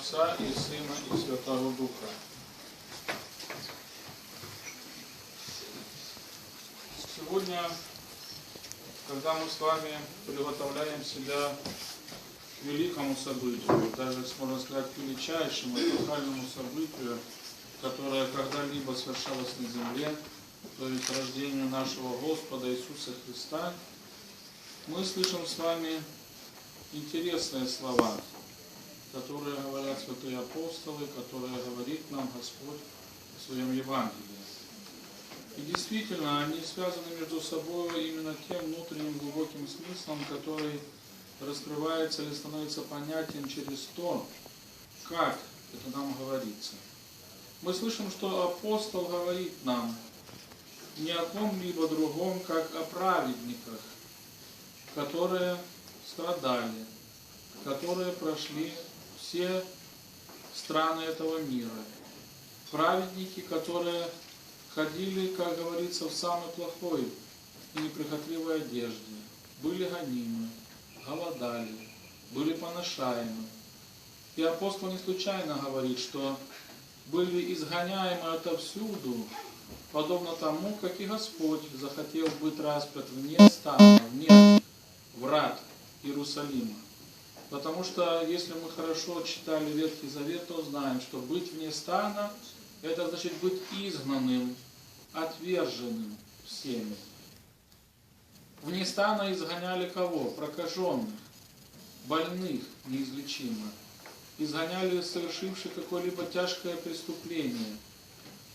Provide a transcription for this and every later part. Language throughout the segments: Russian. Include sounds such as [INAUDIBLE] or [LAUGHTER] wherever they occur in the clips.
Отца и Сына и Святого Духа. Сегодня, когда мы с вами приготовляем себя к великому событию, даже, можно сказать, к величайшему эпохальному событию, которое когда-либо совершалось на земле, то есть рождению нашего Господа Иисуса Христа, мы слышим с вами интересные слова, которые говорят святые апостолы, которые говорит нам Господь в своем Евангелии. И действительно, они связаны между собой именно тем внутренним глубоким смыслом, который раскрывается или становится понятен через то, как это нам говорится. Мы слышим, что апостол говорит нам не о ком-либо другом, как о праведниках, которые страдали, которые прошли все страны этого мира. Праведники, которые ходили, как говорится, в самой плохой и неприхотливой одежде, были гонимы, голодали, были поношаемы. И апостол не случайно говорит, что были изгоняемы отовсюду, подобно тому, как и Господь захотел быть распят вне стана, вне врат Иерусалима. Потому что если мы хорошо читали Ветхий Завет, то знаем, что быть вне стана – это значит быть изгнанным, отверженным всеми. Вне стана изгоняли кого? Прокаженных, больных неизлечимо. Изгоняли совершивших какое-либо тяжкое преступление.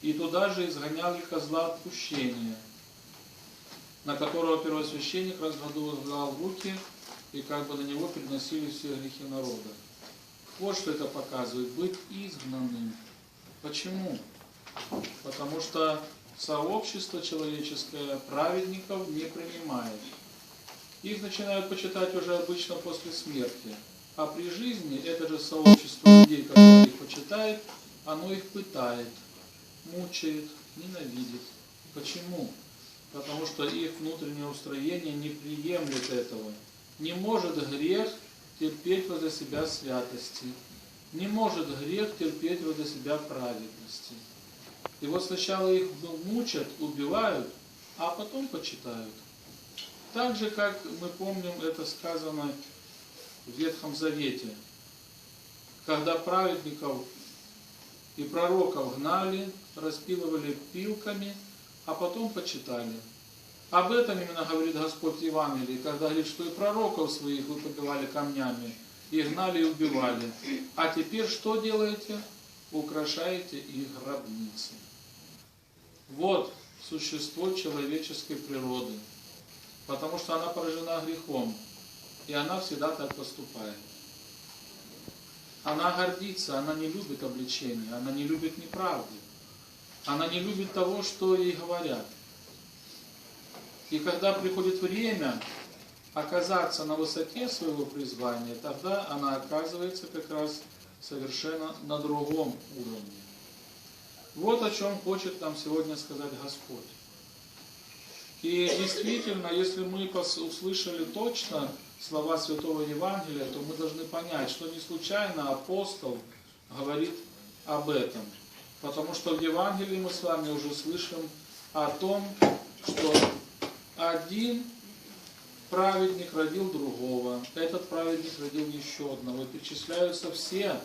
И туда же изгоняли козла отпущения, на которого первосвященник разгадал руки и как бы на него переносили все грехи народа. Вот что это показывает. Быть изгнанным. Почему? Потому что сообщество человеческое праведников не принимает. Их начинают почитать уже обычно после смерти. А при жизни это же сообщество людей, которые их почитает, оно их пытает, мучает, ненавидит. Почему? Потому что их внутреннее устроение не приемлет этого. Не может грех терпеть возле себя святости. Не может грех терпеть возле себя праведности. И вот сначала их мучат, убивают, а потом почитают. Так же, как мы помним, это сказано в Ветхом Завете, когда праведников и пророков гнали, распилывали пилками, а потом почитали. Об этом именно говорит Господь в Евангелии, когда говорит, что и пророков своих вы побивали камнями, и гнали и убивали. А теперь что делаете? Украшаете их гробницы. Вот существо человеческой природы. Потому что она поражена грехом. И она всегда так поступает. Она гордится, она не любит обличения, она не любит неправды. Она не любит того, что ей говорят. И когда приходит время оказаться на высоте своего призвания, тогда она оказывается как раз совершенно на другом уровне. Вот о чем хочет нам сегодня сказать Господь. И действительно, если мы услышали точно слова Святого Евангелия, то мы должны понять, что не случайно апостол говорит об этом. Потому что в Евангелии мы с вами уже слышим о том, что один праведник родил другого, этот праведник родил еще одного. И перечисляются все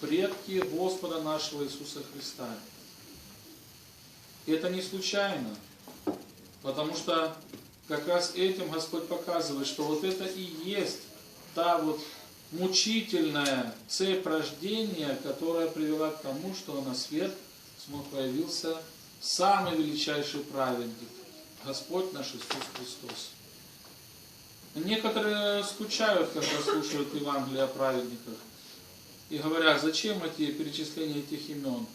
предки Господа нашего Иисуса Христа. И это не случайно, потому что как раз этим Господь показывает, что вот это и есть та вот мучительная цепь рождения, которая привела к тому, что на свет смог появился самый величайший праведник, Господь наш Иисус Христос. Некоторые скучают, когда слушают Евангелие о праведниках и говорят, зачем эти перечисления этих имен?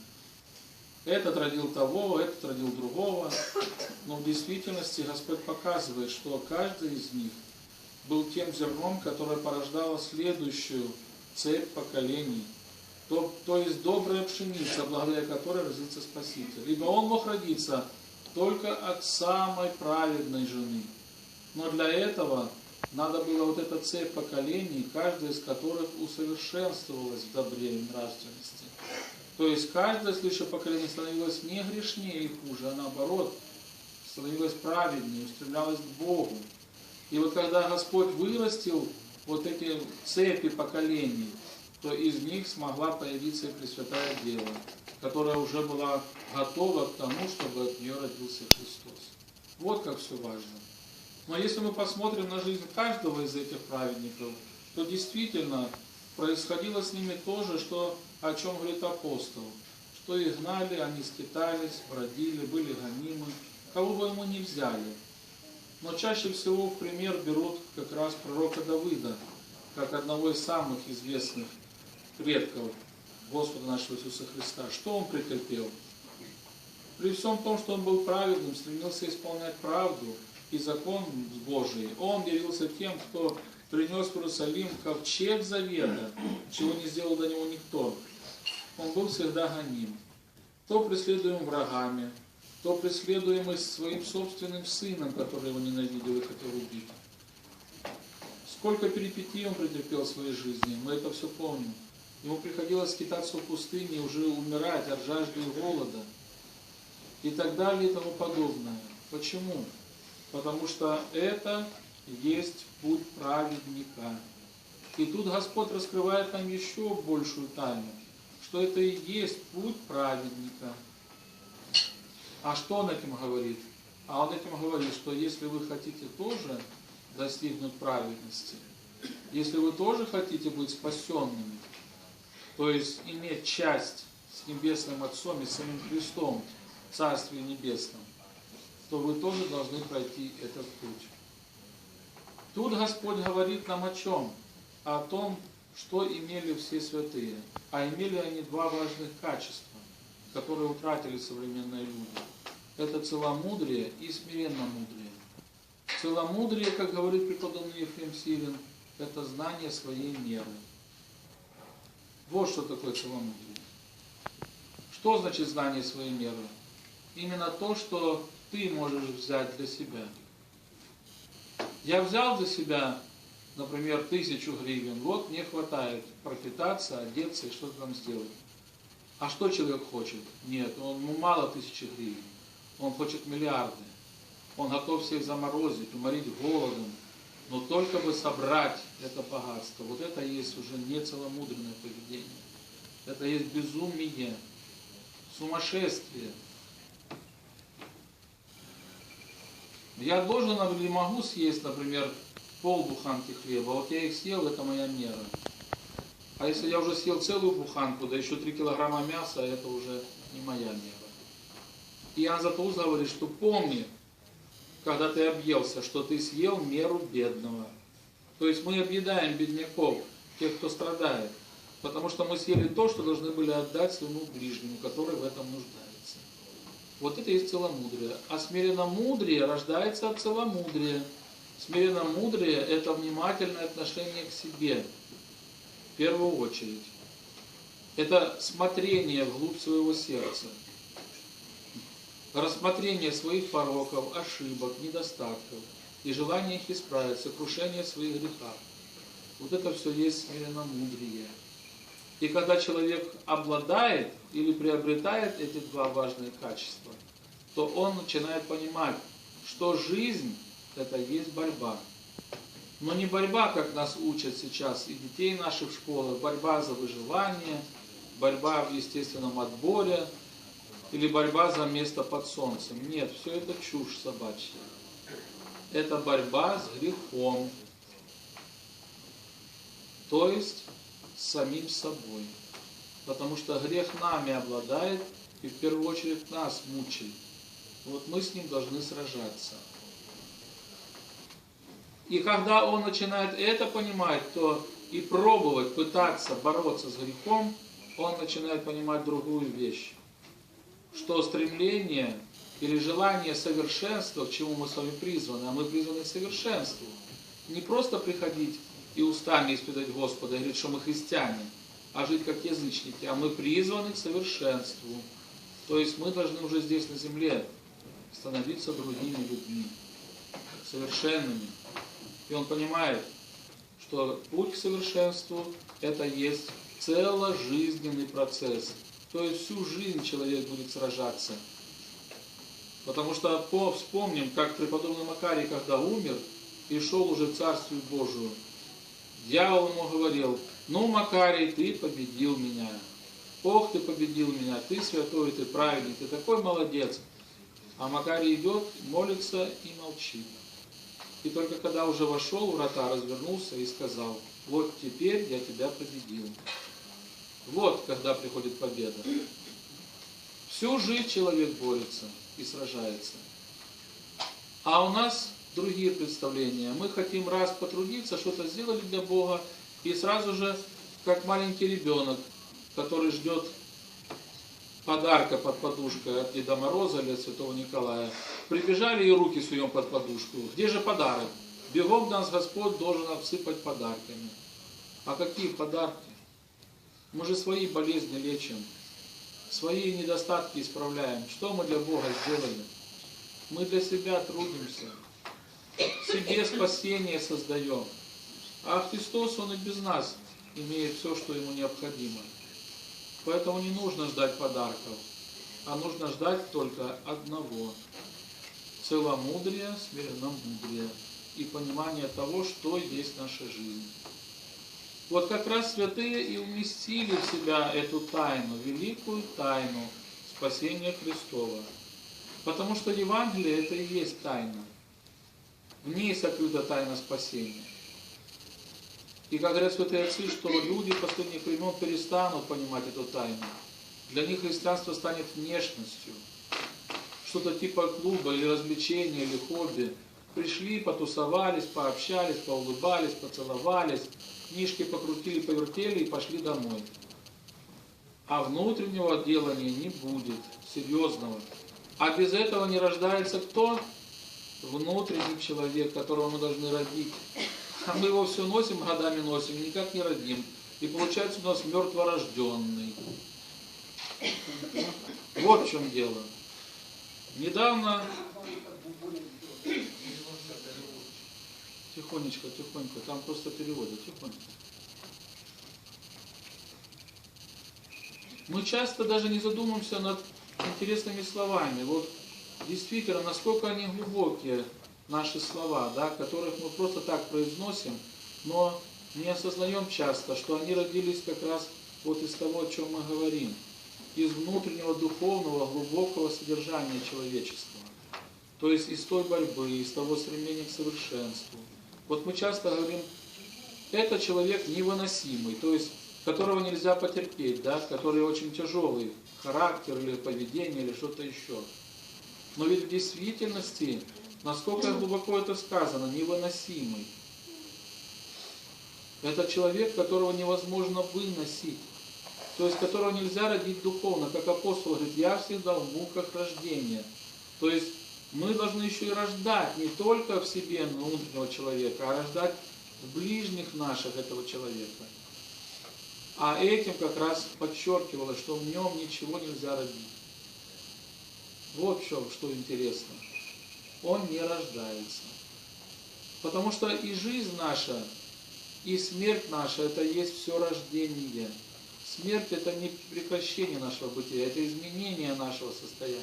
Этот родил того, этот родил другого. Но в действительности Господь показывает, что каждый из них был тем зерном, которое порождало следующую цепь поколений. То, то есть добрая пшеница, благодаря которой родится Спаситель. Ибо он мог родиться только от самой праведной жены. Но для этого надо было вот эта цепь поколений, каждая из которых усовершенствовалась в добре и нравственности. То есть каждое следующее поколение становилось не грешнее и хуже, а наоборот, становилось праведнее, устремлялось к Богу. И вот когда Господь вырастил вот эти цепи поколений, то из них смогла появиться и Пресвятая Дева, которая уже была готова к тому, чтобы от нее родился Христос. Вот как все важно. Но если мы посмотрим на жизнь каждого из этих праведников, то действительно происходило с ними то же, что, о чем говорит апостол. Что их гнали, они скитались, бродили, были гонимы, кого бы ему не взяли. Но чаще всего в пример берут как раз пророка Давыда, как одного из самых известных предков Господа нашего Иисуса Христа. Что он претерпел? При всем том, что он был праведным, стремился исполнять правду и закон Божий, он явился тем, кто принес в Иерусалим ковчег завета, чего не сделал до него никто. Он был всегда гоним. То преследуем врагами, то преследуемый своим собственным сыном, который его ненавидел и хотел убить. Сколько перипетий он претерпел в своей жизни, мы это все помним. Ему приходилось скитаться в пустыне, уже умирать от жажды и голода. И так далее и тому подобное. Почему? Потому что это есть путь праведника. И тут Господь раскрывает нам еще большую тайну, что это и есть путь праведника. А что он этим говорит? А он этим говорит, что если вы хотите тоже достигнуть праведности, если вы тоже хотите быть спасенными, то есть иметь часть с Небесным Отцом и самим Христом в Царстве Небесном, то вы тоже должны пройти этот путь. Тут Господь говорит нам о чем? О том, что имели все святые. А имели они два важных качества, которые утратили современные люди. Это целомудрие и смиренномудрие. Целомудрие, как говорит преподобный Ефрем Сирин, это знание своей меры. Вот что такое целомудрие. Что значит знание своей меры? Именно то, что ты можешь взять для себя. Я взял для себя, например, тысячу гривен, вот мне хватает пропитаться, одеться и что-то там сделать. А что человек хочет? Нет, он, ему мало тысячи гривен. Он хочет миллиарды. Он готов всех заморозить, уморить голодом, но только бы собрать это богатство. Вот это есть уже не целомудренное поведение. Это есть безумие, сумасшествие. Я должен или могу съесть, например, пол буханки хлеба, вот я их съел, это моя мера. А если я уже съел целую буханку, да еще 3 килограмма мяса, это уже не моя мера. И Иоанн Златоуст говорит, что помни, когда ты объелся, что ты съел меру бедного. То есть мы объедаем бедняков, тех, кто страдает, потому что мы съели то, что должны были отдать своему ближнему, который в этом нуждается. Вот это есть целомудрие. А смиренно-мудрее рождается от целомудрия. Смиренно-мудрее – это внимательное отношение к себе, в первую очередь. Это смотрение вглубь своего сердца. Рассмотрение своих пороков, ошибок, недостатков и желание их исправить, сокрушение своих грехов. Вот это все есть смиренно-мудрее. И когда человек обладает или приобретает эти два важные качества, то он начинает понимать, что жизнь – это есть борьба. Но не борьба, как нас учат сейчас и детей наших в школах, борьба за выживание, борьба в естественном отборе или борьба за место под солнцем. Нет, все это чушь собачья. Это борьба с грехом. То есть с самим собой. Потому что грех нами обладает и в первую очередь нас мучает. Вот мы с ним должны сражаться. И когда он начинает это понимать, то и пробовать, пытаться бороться с грехом, он начинает понимать другую вещь. Что стремление или желание совершенства, к чему мы с вами призваны, а мы призваны к совершенству, не просто приходить и устами испытать Господа, и говорит, что мы христиане, а жить как язычники, а мы призваны к совершенству. То есть мы должны уже здесь на земле становиться другими людьми, совершенными. И он понимает, что путь к совершенству – это есть целожизненный процесс. То есть всю жизнь человек будет сражаться. Потому что по, вспомним, как преподобный Макарий, когда умер и шел уже в Царствие Божию, дьявол ему говорил, ну, Макарий, ты победил меня. Ох, ты победил меня, ты святой, ты праведный, ты такой молодец. А Макарий идет, молится и молчит. И только когда уже вошел, врата развернулся и сказал, вот теперь я тебя победил. Вот когда приходит победа. Всю жизнь человек борется и сражается. А у нас другие представления. Мы хотим раз потрудиться, что-то сделали для Бога, и сразу же, как маленький ребенок, который ждет подарка под подушкой от Деда Мороза или от Святого Николая, прибежали и руки суем под подушку. Где же подарок? Бегом нас Господь должен обсыпать подарками. А какие подарки? Мы же свои болезни лечим, свои недостатки исправляем. Что мы для Бога сделали? Мы для себя трудимся, себе спасение создаем. А Христос, Он и без нас имеет все, что Ему необходимо. Поэтому не нужно ждать подарков, а нужно ждать только одного. Целомудрия, смиренномудрия и понимание того, что есть наша жизнь. Вот как раз святые и уместили в себя эту тайну, великую тайну спасения Христова. Потому что Евангелие это и есть тайна. В ней сокрыта тайна спасения. И как говорят святые отцы, что люди последних времен перестанут понимать эту тайну. Для них христианство станет внешностью. Что-то типа клуба или развлечения, или хобби. Пришли, потусовались, пообщались, поулыбались, поцеловались, книжки покрутили, повертели и пошли домой. А внутреннего делания не будет, серьезного. А без этого не рождается кто? Внутренний человек, которого мы должны родить. А мы его все носим, годами носим, никак не родим. И получается у нас мертворожденный. Вот в чем дело. Недавно... Тихонечко, тихонько, там просто переводы, тихонько. Мы часто даже не задумываемся над интересными словами. Вот действительно, насколько они глубокие, наши слова, да, которых мы просто так произносим, но не осознаем часто, что они родились как раз вот из того, о чем мы говорим, из внутреннего духовного глубокого содержания человечества, то есть из той борьбы, из того стремления к совершенству. Вот мы часто говорим, это человек невыносимый, то есть которого нельзя потерпеть, да, который очень тяжелый характер или поведение или что-то еще. Но ведь в действительности Насколько глубоко это сказано, невыносимый. Это человек, которого невозможно выносить. То есть, которого нельзя родить духовно. Как апостол говорит, я всегда в муках рождения. То есть, мы должны еще и рождать не только в себе внутреннего человека, а рождать в ближних наших этого человека. А этим как раз подчеркивалось, что в нем ничего нельзя родить. Вот в чем, что интересно он не рождается. Потому что и жизнь наша, и смерть наша, это есть все рождение. Смерть это не прекращение нашего бытия, это изменение нашего состояния.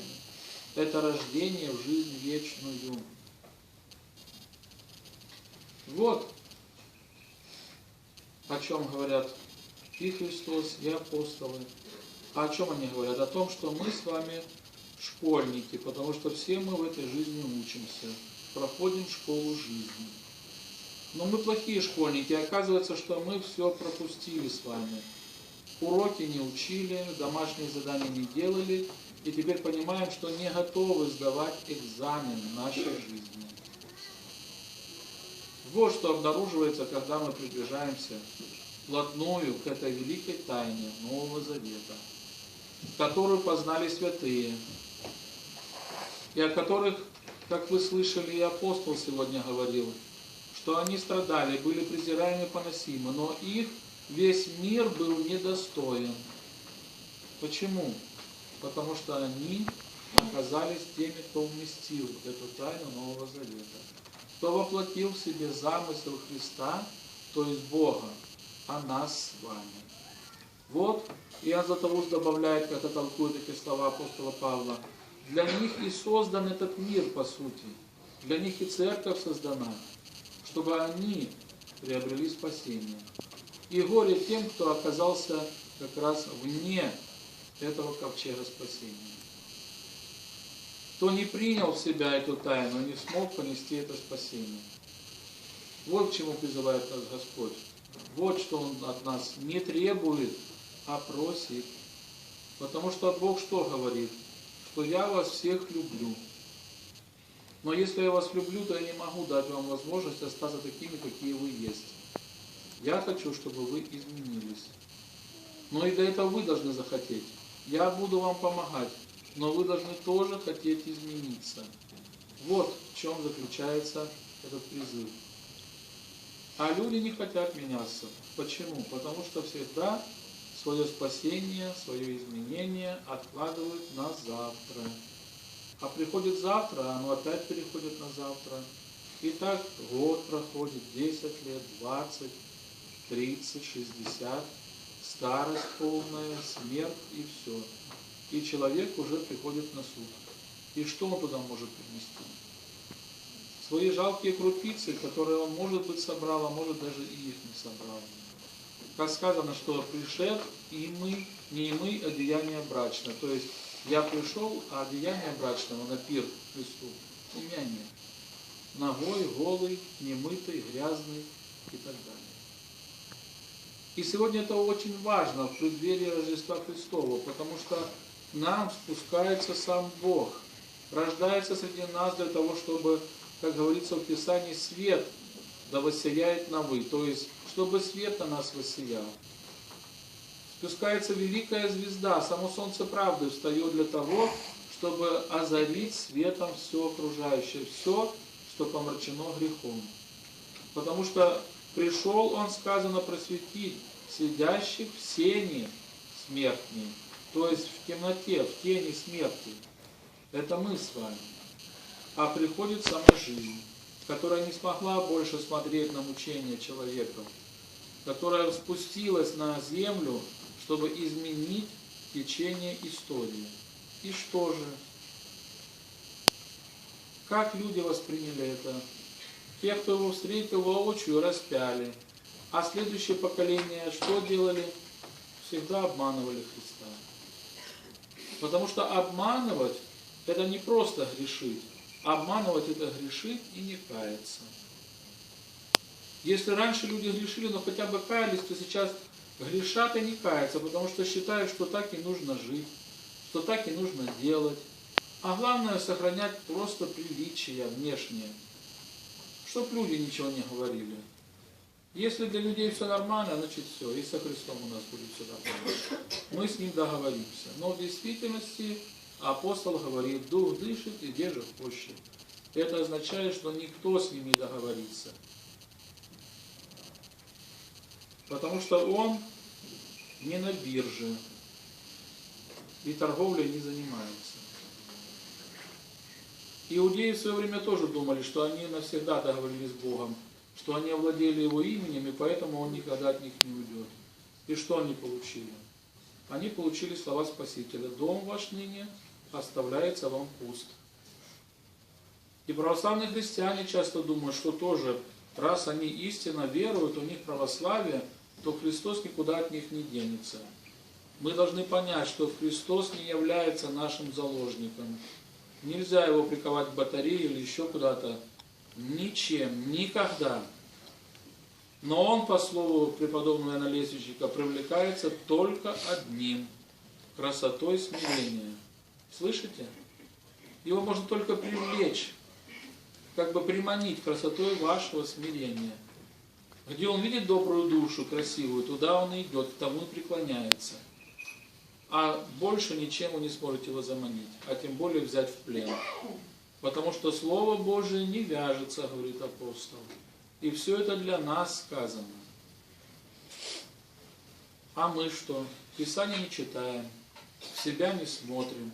Это рождение в жизнь вечную. Вот о чем говорят и Христос, и апостолы. А о чем они говорят? О том, что мы с вами школьники, потому что все мы в этой жизни учимся, проходим школу жизни. Но мы плохие школьники, оказывается, что мы все пропустили с вами. Уроки не учили, домашние задания не делали, и теперь понимаем, что не готовы сдавать экзамен нашей жизни. Вот что обнаруживается, когда мы приближаемся плотную к этой великой тайне Нового Завета, которую познали святые, и о которых, как вы слышали, и апостол сегодня говорил, что они страдали, были презираемы, поносимы, но их весь мир был недостоин. Почему? Потому что они оказались теми, кто уместил эту тайну Нового Завета. кто воплотил в себе замысел Христа, то есть Бога, о нас с вами. Вот Иоанн Златоуст добавляет, это толкует эти слова апостола Павла, для них и создан этот мир, по сути. Для них и церковь создана, чтобы они приобрели спасение. И горе тем, кто оказался как раз вне этого ковчега спасения. Кто не принял в себя эту тайну, не смог понести это спасение. Вот к чему призывает нас Господь. Вот что Он от нас не требует, а просит. Потому что Бог что говорит? Что я вас всех люблю. Но если я вас люблю, то я не могу дать вам возможность остаться такими, какие вы есть. Я хочу, чтобы вы изменились. Но и для этого вы должны захотеть. Я буду вам помогать, но вы должны тоже хотеть измениться. Вот в чем заключается этот призыв. А люди не хотят меняться. Почему? Потому что всегда свое спасение, свое изменение откладывают на завтра. А приходит завтра, оно опять переходит на завтра. И так год проходит, 10 лет, 20, 30, 60, старость полная, смерть и все. И человек уже приходит на суд. И что он туда может принести? Свои жалкие крупицы, которые он, может быть, собрал, а может даже и их не собрал. Как сказано, что пришед и мы, не мы, а деяние брачное. То есть я пришел, а одеяния брачного на пир Христу у меня нет. Ногой, голый, немытый, грязный и так далее. И сегодня это очень важно в преддверии Рождества Христова, потому что нам спускается сам Бог, рождается среди нас для того, чтобы, как говорится в Писании, свет да воссияет на вы, то есть, чтобы свет на нас воссиял спускается великая звезда, само солнце правды встает для того, чтобы озарить светом все окружающее, все, что помрачено грехом. Потому что пришел он, сказано, просветить сидящих в сене смертней, то есть в темноте, в тени смерти. Это мы с вами. А приходит сама жизнь, которая не смогла больше смотреть на мучения человека, которая спустилась на землю чтобы изменить течение истории. И что же? Как люди восприняли это? Те, кто его встретил воочию, распяли. А следующее поколение что делали? Всегда обманывали Христа. Потому что обманывать – это не просто грешить. Обманывать – это грешить и не каяться. Если раньше люди грешили, но хотя бы каялись, то сейчас грешат и не каются, потому что считают, что так и нужно жить, что так и нужно делать. А главное сохранять просто приличия внешние, чтобы люди ничего не говорили. Если для людей все нормально, значит все, и со Христом у нас будет все нормально. Мы с Ним договоримся. Но в действительности апостол говорит, Дух дышит и держит хочет. Это означает, что никто с ним не договорится. Потому что он не на бирже и торговлей не занимается. Иудеи в свое время тоже думали, что они навсегда договорились с Богом, что они овладели Его именем, и поэтому Он никогда от них не уйдет. И что они получили? Они получили слова Спасителя. Дом ваш ныне оставляется вам пуст. И православные христиане часто думают, что тоже, раз они истинно веруют, у них православие – то Христос никуда от них не денется. Мы должны понять, что Христос не является нашим заложником. Нельзя его приковать к батарее или еще куда-то. Ничем, никогда. Но он, по слову преподобного Иоанна привлекается только одним – красотой смирения. Слышите? Его можно только привлечь, как бы приманить красотой вашего смирения. Где он видит добрую душу, красивую, туда он и идет, к тому и преклоняется. А больше ничем вы не сможете его заманить, а тем более взять в плен. Потому что Слово Божие не вяжется, говорит апостол. И все это для нас сказано. А мы что? Писание не читаем, в себя не смотрим,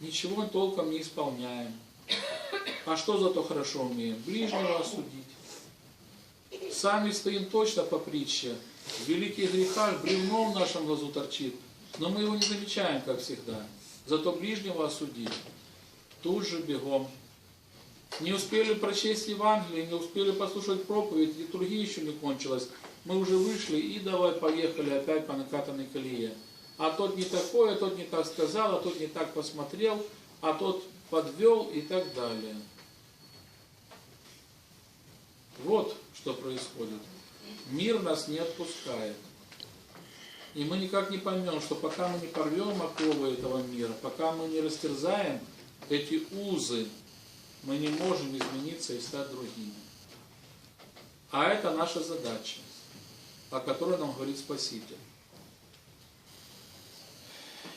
ничего толком не исполняем. А что зато хорошо умеем? Ближнего осудить. Сами стоим точно по притче. В великих грехах бревно в нашем глазу торчит, но мы его не замечаем, как всегда. Зато ближнего осудить. Тут же бегом. Не успели прочесть Евангелие, не успели послушать проповедь, литургия еще не кончилась. Мы уже вышли и давай поехали опять по накатанной колее. А тот не такой, а тот не так сказал, а тот не так посмотрел, а тот подвел и так далее. Вот что происходит. Мир нас не отпускает. И мы никак не поймем, что пока мы не порвем оковы этого мира, пока мы не растерзаем эти узы, мы не можем измениться и стать другими. А это наша задача, о которой нам говорит Спаситель.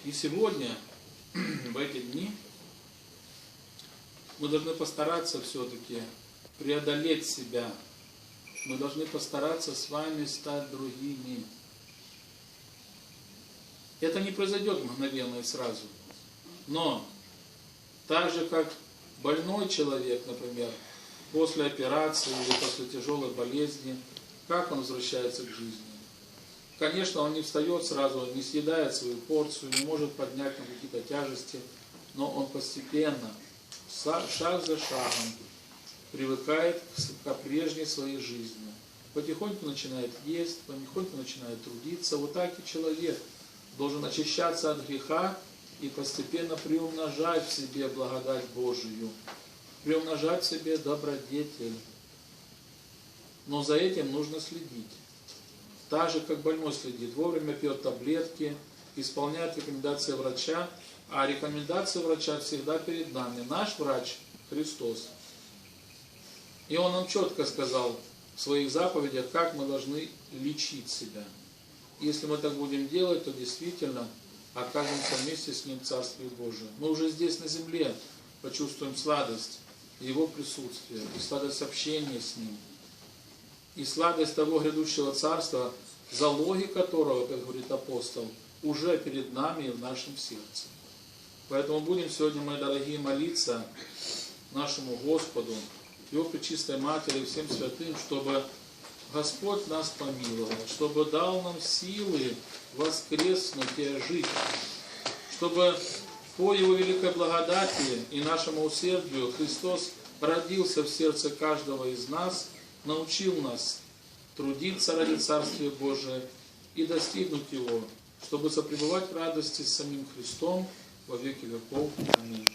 И сегодня, [CLEARS THROAT] в эти дни, мы должны постараться все-таки преодолеть себя. Мы должны постараться с вами стать другими. Это не произойдет мгновенно и сразу. Но так же, как больной человек, например, после операции или после тяжелой болезни, как он возвращается к жизни? Конечно, он не встает сразу, не съедает свою порцию, не может поднять на какие-то тяжести, но он постепенно, шаг за шагом, привыкает к прежней своей жизни. Потихоньку начинает есть, потихоньку начинает трудиться. Вот так и человек должен очищаться от греха и постепенно приумножать в себе благодать Божию, приумножать в себе добродетель. Но за этим нужно следить. Так же, как больной следит, вовремя пьет таблетки, исполняет рекомендации врача, а рекомендации врача всегда перед нами. Наш врач – Христос. И он нам четко сказал в своих заповедях, как мы должны лечить себя. Если мы так будем делать, то действительно окажемся вместе с Ним в Царстве Божие. Мы уже здесь на земле почувствуем сладость Его присутствия, и сладость общения с Ним, и сладость того грядущего Царства, залоги которого, как говорит апостол, уже перед нами и в нашем сердце. Поэтому будем сегодня, мои дорогие, молиться нашему Господу, Его Пречистой Матери и всем святым, чтобы Господь нас помиловал, чтобы дал нам силы воскреснуть и ожить, чтобы по Его великой благодати и нашему усердию Христос родился в сердце каждого из нас, научил нас трудиться ради Царствия Божия и достигнуть Его, чтобы сопребывать в радости с самим Христом во веки веков. Аминь.